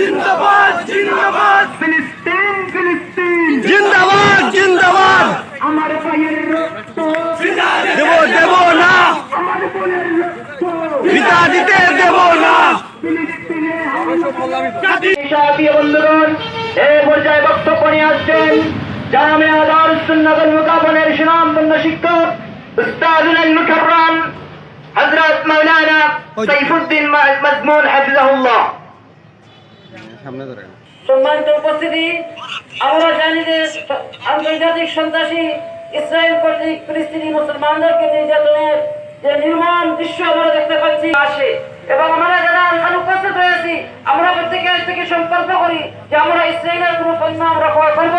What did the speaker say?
জিন্দাবাদ জিন্দাবাদ। ফিলিস্তিন ফিলিস্তিন। জিন্দাবাদ জিন্দাবাদ। আমার ভাইয়ের রক্ত। দেব দেব না। আমার বোনের রক্ত। পিতা দিতে দেব না। আচ্ছা, বন্ধুগণ এই পর্যায়ে বক্তব্য নিয়ে আসছেন জামে আদার সুন্নাতুল মুকাবলের সুনামপূর্ণ শিক্ষক উস্তাদুল মুকাররাম হযরত মাওলানা সাইফুদ্দিন মাজমুন হাফিজাহুল্লাহ। সামনে ধরেন সম্মানিত উপস্থিতি, আমরা জানি যে আন্তর্জাতিক সন্ত্রাসী ইসরায়েল কর্তৃক ফিলিস্তিনি মুসলমানদেরকে নির্যাতনের যে নির্মম দৃশ্য আমরা দেখতে পাচ্ছি আসে। এবং আমরা যারা অনুপস্থিত হয়েছি আমরা প্রত্যেকের থেকে সংকল্প করি যে আমরা ইসরায়েলের কোনো পণ্য আমরা ক্রয় করব